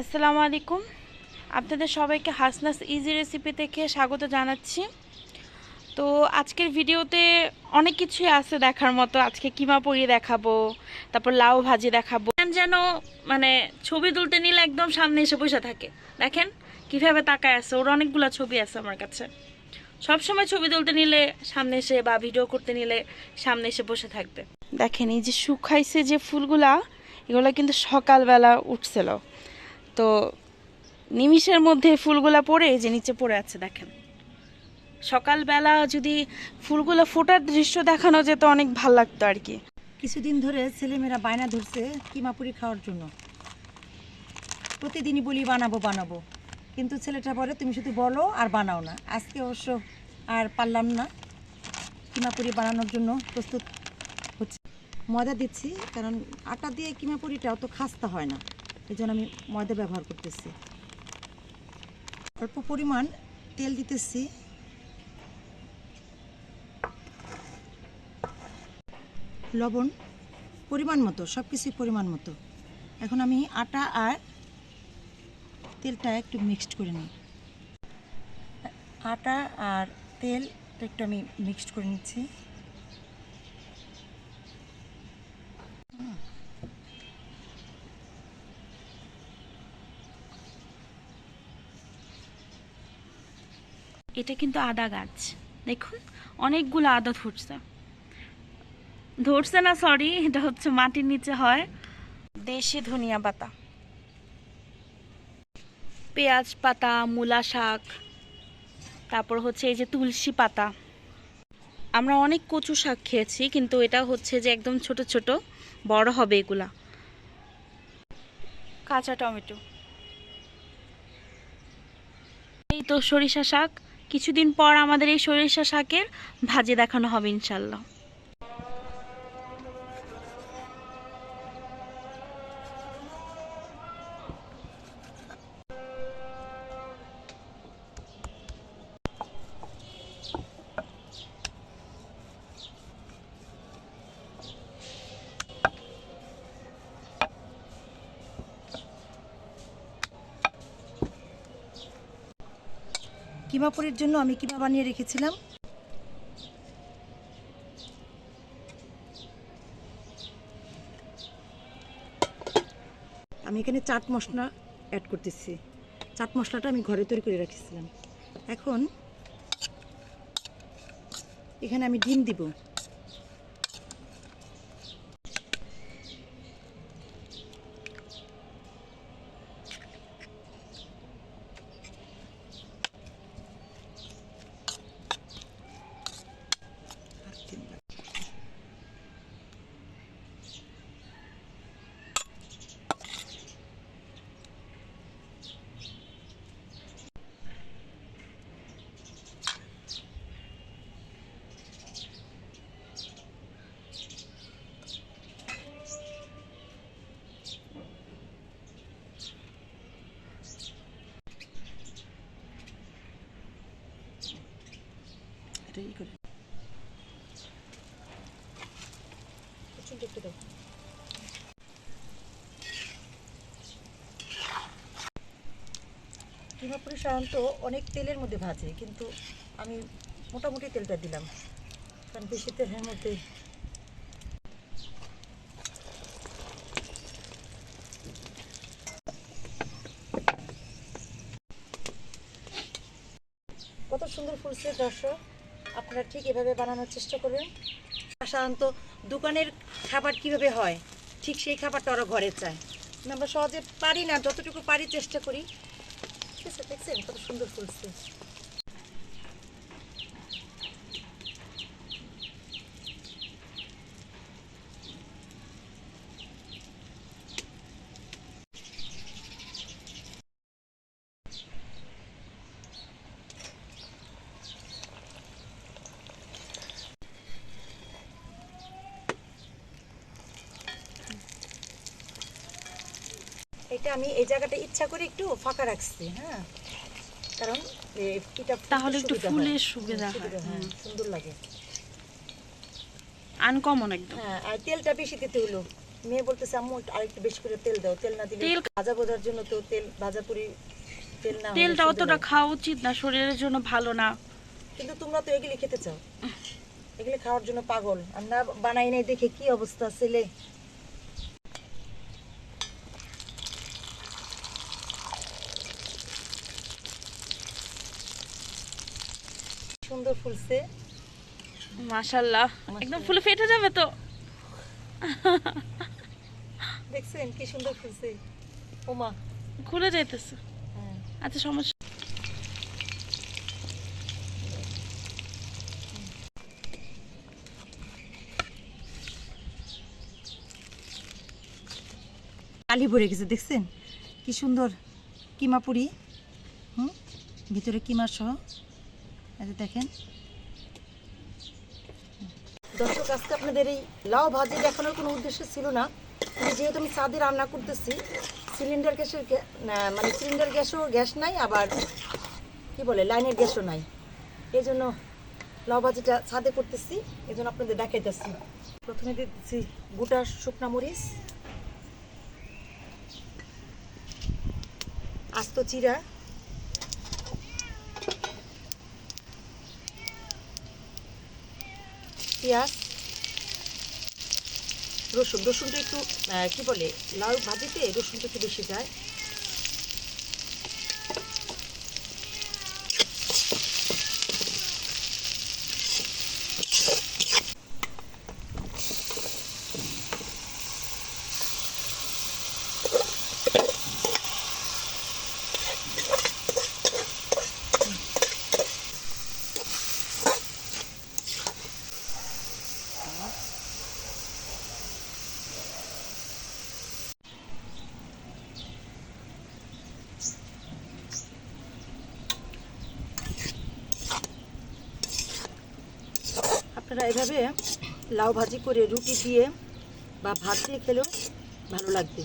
আসসালামু আলাইকুম। আপনাদের সবাইকে হাসনাস ইজি রেসিপি থেকে স্বাগত জানাচ্ছি। তো আজকের ভিডিওতে অনেক কিছুই আছে দেখার মতো। আজকে কিমা পরিয়ে দেখাবো, তারপর লাউ ভাজি দেখাবো। যেন মানে ছবি তুলতে নিলে একদম সামনে এসে বসে থাকে। দেখেন, কীভাবে তাকায় আছে। ওর অনেকগুলো ছবি আছে আমার কাছে। সব সময় ছবি তুলতে নিলে সামনে এসে বা ভিডিও করতে নিলে সামনে এসে বসে থাকবে। দেখেন, এই যে শুকাইছে যে ফুলগুলা, এগুলো কিন্তু সকালবেলা উঠছিল। তো নিমিষের মধ্যে ফুলগুলা পড়ে যে নিচে পড়ে আছে, দেখেন। সকালবেলা যদি ফুলগুলো ফোটার দৃশ্য দেখানো যেত, অনেক ভালো লাগতো আর কি। কিছুদিন ধরে ছেলেমেয়েরা বায়না ধরছে কিমাপুরি খাওয়ার জন্য। প্রতিদিনই বলি, বানাবো বানাবো। কিন্তু ছেলেটা বলে, তুমি শুধু বলো আর বানাও না। আজকে অবশ্য আর পারলাম না। কিমাপুরি বানানোর জন্য প্রস্তুত হচ্ছে। মজা দিচ্ছি, কারণ আটা দিয়ে কিমাপুরিটা অত খাস্তা হয় না। এই জন্য আমি ময়দা ব্যবহার করতেছি। অল্প পরিমাণ তেল দিতেছি। লবণ পরিমাণ মতো সব কিছুই পরিমাণ মতো। এখন আমি আটা আর তেলটা একটু মিক্সড করে নিই। আটা আর তেলটা একটু আমি মিক্সড করে নিচ্ছি। এটা কিন্তু আদা গাছ। দেখুন, অনেকগুলো আদা ধরছে। ধরছে না সরি এটা হচ্ছে মাটির নিচে হয়। দেশি ধনিয়া পাতা। পেঁয়াজ পাতা, মূলা শাক, তারপর হচ্ছে এই যে তুলসী পাতা। আমরা অনেক কচু শাক খেয়েছি, কিন্তু এটা হচ্ছে যে একদম ছোট ছোট, বড় হবে এগুলা। কাঁচা টমেটো। এই তো সরিষা শাক। কিছুদিন পর আমাদের এই সরিষা শাকের ভাজি দেখানো হবে ইনশাল্লাহ কিমাপুরির জন্য আমি কিমা বানিয়ে রেখেছিলাম। আমি এখানে চাট মশলা অ্যাড করতেছি। চাট মশলাটা আমি ঘরে তৈরি করে রেখেছিলাম। এখন এখানে আমি ডিম দিব। ই করে। কিমাপুরি সাধারণত অনেক তেলের মধ্যে ভাজে, কিন্তু আমি মোটামুটি তেলটা দিলাম। কারণ বেশি তেলের মধ্যে কত সুন্দর ফুলছে, দর্শক। আপনারা ঠিক এভাবে বানানোর চেষ্টা করবেন। সাধারণত দোকানের খাবার কীভাবে হয়, ঠিক সেই খাবারটা ওরা ঘরে চায়। আমরা সহজে পারি না, যতটুকু পারি চেষ্টা করি। ঠিক আছে, দেখছেন কত সুন্দর ফুলছে। এটা আমি এই জায়গাটা ইচ্ছা করে একটু ফাঁকা রাখছি হ্যাঁ। কারণ এটা তাহলে একটু ফুলের সুবিধা হয় সুন্দর লাগে। আনকমন একদম। হ্যাঁ আর তেলটা বেশি দিতে হলো। মেয়ে বলতেছে আম্মু আরেকটু বেশি করে তেল দাও তেল না দিলে তেল- ভাজা বোঝার জন্য তো তেল ভাজা পুরি তেল না তেলটা অতটা খাওয়া উচিত না শরীরের জন্য ভালো না। কিন্তু তোমরা তো এগুলি খেতে চাও। এগুলি খাওয়ার জন্য পাগল। আর না বানাই নাই দেখে কি অবস্থা ছেলে? সুন্দর ফুলছে। মাশাল্লাহ একদম ফুলে ফেটে যাবে তো। দেখছেন কি সুন্দর ফুলছে। ওমা। খুলে যাইতেছে। হ্যাঁ। আচ্ছা সমস্যা। কালি ভরে গেছে দেখছেন? কি সুন্দর কিমা পুরি। হুম? ভিতরে কিমা সহ। এই যে দেখেন। দর্শক, আজকে আপনাদের এই লাউ ভাজি দেখানোর কোনো উদ্দেশ্য ছিল না। কিন্তু যেহেতু আমি ছাদে রান্না করতেছি সিলিন্ডার গ্যাসের মানে সিলিন্ডার গ্যাসও গ্যাস নাই, আবার কি বলে, লাইনের গ্যাসও নাই। এই জন্য লাউ ভাজিটা ছাদে করতেছি, এই জন্য আপনাদের দেখাইতেছি। প্রথমে দিচ্ছি গোটা শুকনা মরিচ, আস্ত চিরা পেঁয়াজ রসুন। রসুনটা একটু কি বলে লাউ ভাজিতে রসুনটা একটু বেশি যায়। আপনারা এভাবে লাউ ভাজি করে রুটি দিয়ে বা ভাত দিয়ে খেলেও ভালো লাগবে।